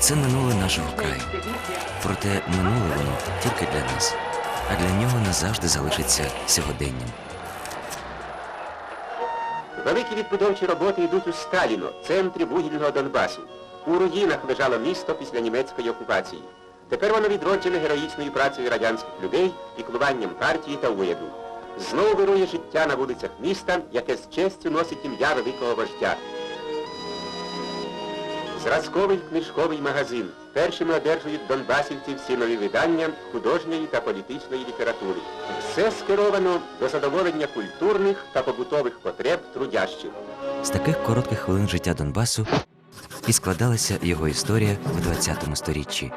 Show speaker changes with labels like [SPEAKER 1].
[SPEAKER 1] Це минуле нашого краю. Проте минуле воно тільки для нас, а для нього назавжди залишиться сьогоденням.
[SPEAKER 2] Великі відбудовчі роботи йдуть у Сталіно, центрі вугільного Донбасу. У руїнах лежало місто після німецької окупації. Тепер воно відроджене героїчною працею радянських людей, піклуванням партії та уряду. Знову вирує життя на вулицях міста, яке з честю носить ім'я великого вождя. Зразковий книжковий магазин. Першими одержують донбасівці всі нові видання художньої та політичної літератури. Все скеровано до задоволення культурних та побутових потреб трудящих.
[SPEAKER 1] З таких коротких хвилин життя Донбасу і складалася його історія в ХХ сторіччі.